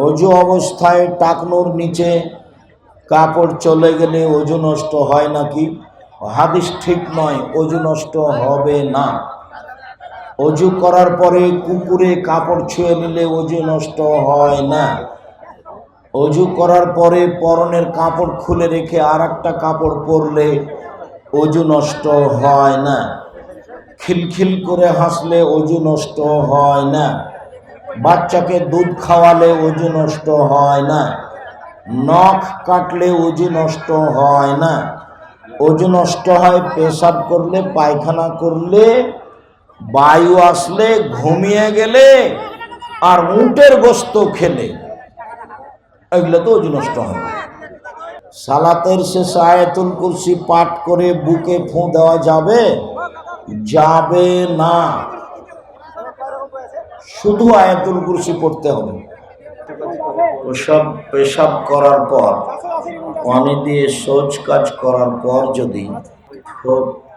অজু অবস্থায় টাকনোর নিচে কাপড় চলে গেলে অজু নষ্ট হয় নাকি? হাদিস ঠিক নয়, অজু নষ্ট হবে না। অজু করার পরে কুকুরে কাপড় ছুঁয়ে নিলে অজু নষ্ট হয় না। অজু করার পরে পরনের কাপড় খুলে রেখে আর একটা কাপড় পরলে অজু নষ্ট হয় না। খিলখিল করে হাসলে অজু নষ্ট হয় না। বাচ্চাকে দুধ খাওয়ালে অজু নষ্ট হয় না। নখ কাটলে অজু নষ্ট হয় না। অজু নষ্ট হয় পেশাব করলে, পায়খানা করলে, বায়ু আসলে ঘুমিয়ে গেলে আর উটের গোস্ত খেলে। এগুলো তো অজু নষ্ট হয়। সালাতের শেষে আয়াতুল কুরসি পাঠ করে বুকে ফু দেওয়া যাবে? যাবে না। শুধু আয়াতুল কুরসি পড়তে হবে। ওসব পেশাব করার পর, পানি দিয়ে সোচ কাজ করার পর যদি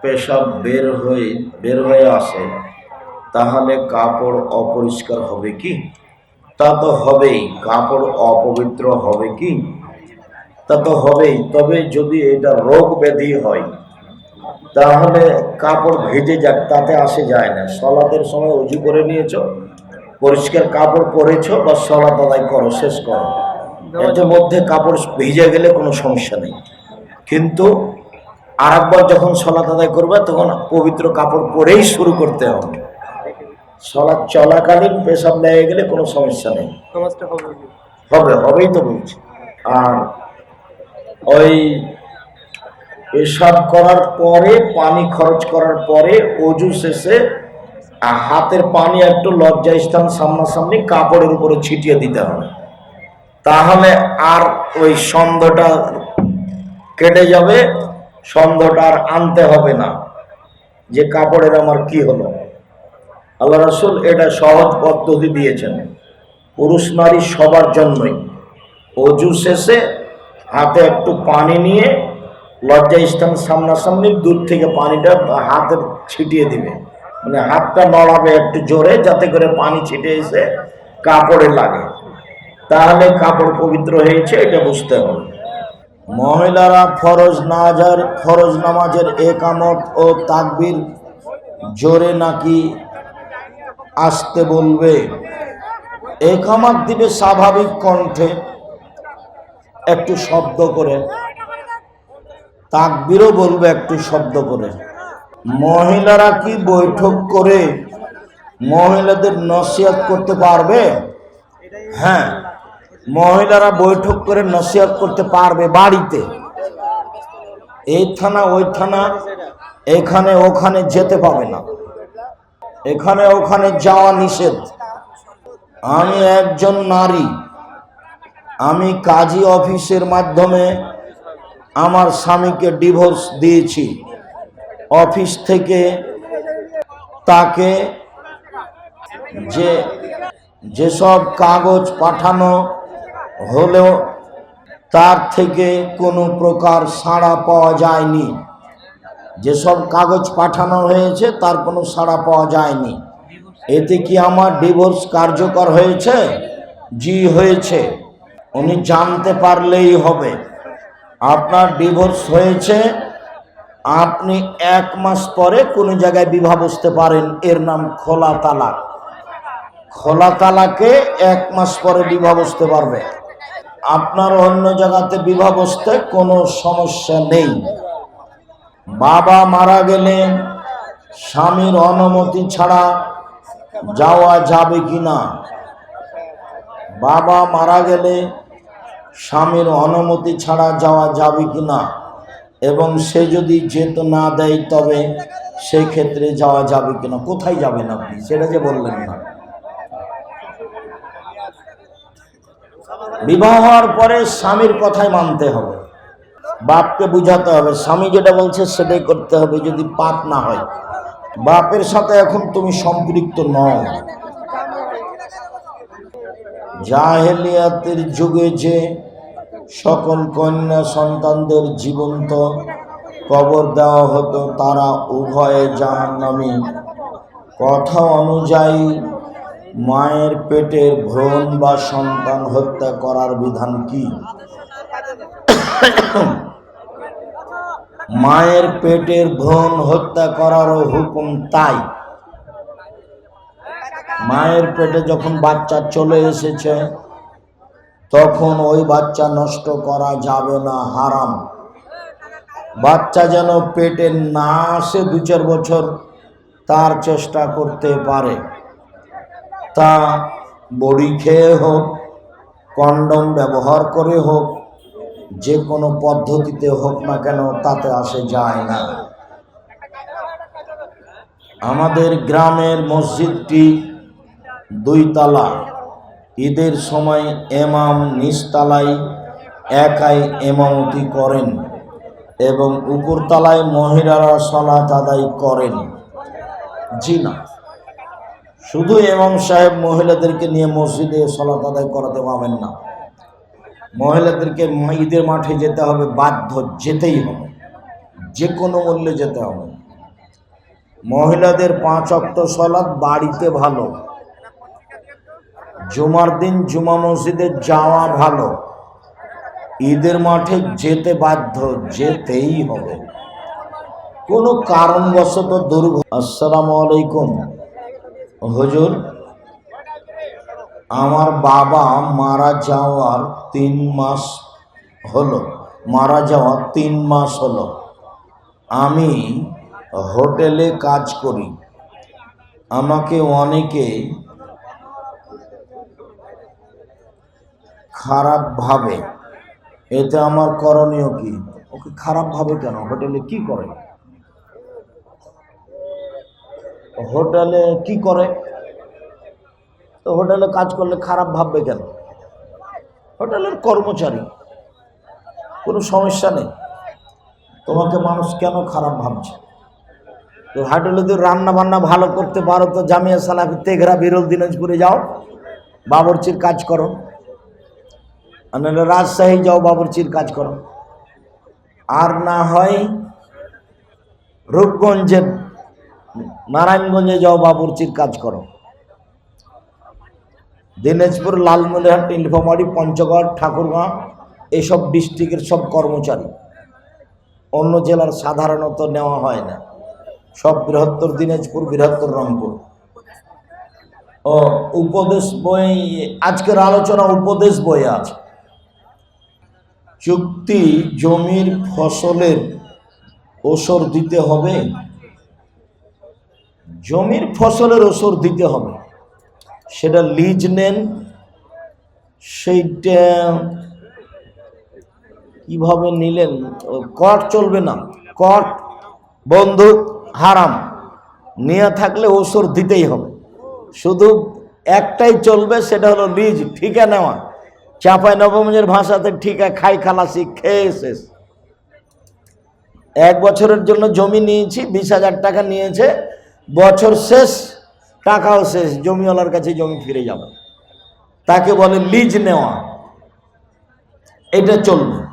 পেশাব বের হয়ে বের হয়ে আসে, তাহলে কাপড় অপরিষ্কার হবে কি? তা তো হবেই, কাপড় অপবিত্র হবে কি? তা তো হবেই, তবে যদি এটা রোগ ব্যাধি হয়, তাহলে কাপড় ভেজে যাক, তাতে আসে যায় না। সলাতের সময় উজু করে নিয়েছো? পরিষ্কার কাপড় পরেছো বা সলাত আদায় করো শেষ করো। এর মধ্যে কাপড় ভিজে গেলে কোনো সমস্যা নেই। কিন্তু আরেকবার যখন সলাত আদায় করবে তখন পবিত্র কাপড় পরেই শুরু করতে হবে। সলাৎ চলাকালীন পেশাব লেগে গেলে কোনো সমস্যা নেই। হবে হবেই তো বলছি। আর ওই পেশাব করার পরে পানি খরচ করার পরে অজু শেষে হাতের পানি একটু লজ্জা স্থান সামনাসামনি কাপড়ের উপরে ছিটিয়ে দিতে হবে। তাহলে আর ওই সন্দেহটা কেটে যাবে সন্দেহটা আর আনতে হবে না। যে কাপড়ের আমার কি হলো? আল্লাহ রসুল এটা সহজ পদ্ধতি দিয়েছেন। পুরুষ নারী সবার জন্যই। অজু শেষে হাতে একটু পানি নিয়ে লজ্জা স্থান সামনাসামনি দূর থেকে পানিটা হাতে ছিটিয়ে দিবে। মানে হাতটা নড়াবে একটু জোরে যাতে করে পানি ছিটে এসে কাপড়ে লাগে। তাহলে কাপড় পবিত্র হয়েছে, এটা বুঝতে হবে। মহিলারা ফরজ নাজার ফরজ নামাজের একামত ও তাকবির জোরে নাকি আসতে বলবে? একামাত দিবে স্বাভাবিক কণ্ঠে, একটু শব্দ করে। তাকবিরও বলবে একটু শব্দ করে। মহিলারা কি বৈঠক করে মহিলাদের নসিহত করতে পারবে? হ্যাঁ মহিলারা বৈঠক করে নসিহত করতে পারবে বাড়িতে। এই থানা, ওই থানা, এখানে ওখানে যেতে পাবে না। এখানে ওখানে যাওয়া নিষেধ। আমি একজন নারী। আমি কাজী অফিসের মাধ্যমে আমার স্বামীকে ডিভোর্স দিয়েছি। অফিস থেকে তাকে যে যেসব কাগজ পাঠানো হলেও তার থেকে কোনো প্রকার সাড়া পাওয়া যায়নি। যেসব কাগজ পাঠানো হয়েছে, তার কোনো সাড়া পাওয়া যায়নি। এতে কি আমার ডিভোর্স কার্যকর হয়েছে? জি, হয়েছে। উনি জানতে পারলেই হবে। আপনার ডিভোর্স হয়েছে আপনি এক মাস পরে কোনো জায়গায় বিবাহ বসতে পারেন, এর নাম খোলা তালাক। খোলা তালাকে এক মাস পরে বিবাহ বসতে পারবে। আপনার অন্য জায়গাতে বিবাহ বসতে কোনো সমস্যা নেই। বাবা মারা গেলে স্বামীর অনুমতি ছাড়া যাওয়া যাবে কি না বাবা মারা গেলে স্বামীর অনুমতি ছাড়া যাওয়া যাবে কি না এবং সে যদি যেতে না দেয় তবে সেই ক্ষেত্রে যাওয়া যাবে কিনা, কোথায় যাবেন আপনি? সেটা যে বললেন না। বিবাহ হওয়ার পরে স্বামীর কথাই মানতে হবে। বাপকে বুঝাতে হবে। স্বামী যেটা বলছে সেটাই করতে হবে যদি পাপ না হয়। বাপের সাথে এখন তুমি সম্পৃক্ত নও। জাহেলিয়াতের যুগে যে সকল কন্যা সন্তানদের জীবন্ত কবর দেওয়া হতো তারা উভয়ে নামে কথা অনুযায়ী মায়ের পেটের ভ্রূণ বা সন্তান হত্যা করার বিধান কি? মায়ের পেটের ভ্রূণ হত্যা করারও হুকুম তাই। মায়ের পেটে যখন বাচ্চা চলে এসেছে তখন ওই বাচ্চা নষ্ট করা যাবে না, হারাম। বাচ্চা যেন পেটে না আসে দু চার বছর, তার চেষ্টা করতে পারে। তা বড়ি খেয়ে হোক, কন্ডম ব্যবহার করে হোক, যে কোনো পদ্ধতিতে হোক না কেন, তাতে আসে যায় না। আমাদের গ্রামের মসজিদটি দুই তালা ঈদের সময় এমাম নিচতলায় একাই এমামতি করেন এবং উপরতলায় মহিলারা সলাত আদায় করেন। জি না। শুধু এমাম সাহেব মহিলাদেরকে নিয়ে মসজিদে সলাত আদায় করাতে পাবেন না। মহিলাদেরকে ঈদের মাঠে যেতে হবে, বাধ্য যেতেই হবে। যে কোনো মূল্যে যেতে হবে। মহিলাদের পাঁচ অক্ট সলাৎ বাড়িতে ভালো। জুমার দিন জুমা মসজিদে যাওয়া ভালো। ঈদের মাঠে যেতে বাধ্য, যেতেই হবে। কোনো কারণবশত দুর্ঘ আসসালামু আলাইকুম। হুজুর, আমার বাবা মারা যাওয়ার তিন মাস হলো। মারা যাওয়ার তিন মাস হলো। আমি হোটেলে কাজ করি। আমাকে অনেকে খারাপ ভাবে এতে আমার করণীয় কি? ওকে খারাপ ভাবে কেন? হোটেলে কি করে? হোটেলে কি করে? তো হোটেলে কাজ করলে খারাপ ভাববে কেন? হোটেলের কর্মচারী। কোনো সমস্যা নেই। তোমাকে মানুষ কেন খারাপ ভাবছে? তো হোটেলে যদি রান্না বান্না ভালো করতে পারো, তো জামিয়া সালাফি তেঘরা, বিরল, দিনাজপুরে যাও। বাবরচির কাজ করো। নাহলে রাজশাহী যাও, বাবরচির কাজ করো। আর না হয় রূপগঞ্জে, নারায়ণগঞ্জে যাও, বাবরচির কাজ করো। দিনাজপুর, লালমনিরহাট, নীলফামারী, পঞ্চগড়, ঠাকুরগাঁ এইসব ডিস্ট্রিক্টের সব কর্মচারী। অন্য জেলার সাধারণত নেওয়া হয় না। সব বৃহত্তর দিনাজপুর, বৃহত্তর রংপুর। ও, উপদেশ বই, আজকের আলোচনা উপদেশ বই আছে। চুক্তি জমির ফসলের ওসর দিতে হবে। জমির ফসলের ওসর দিতে হবে। সেটা লিজ নেন। সেইটা কীভাবে নিলেন? কট চলবে না। কট বন্দুক হারাম। নিয়ে থাকলে ওসর দিতেই হবে। শুধু একটাই চলবে, সেটা হলো লিজ ঠিকা নেওয়া চাপাই নবমের ভাষাতে ঠিকা খাই খালাসি খেয়ে শেষ। এক বছরের জন্য জমি নিয়েছি, বিশ হাজার টাকা নিয়েছে। বছর শেষ, টাকাও শেষ, জমিওয়ালার কাছে জমি ফিরে যাবে। তাকে বলে লিজ নেওয়া। এটা চলবে।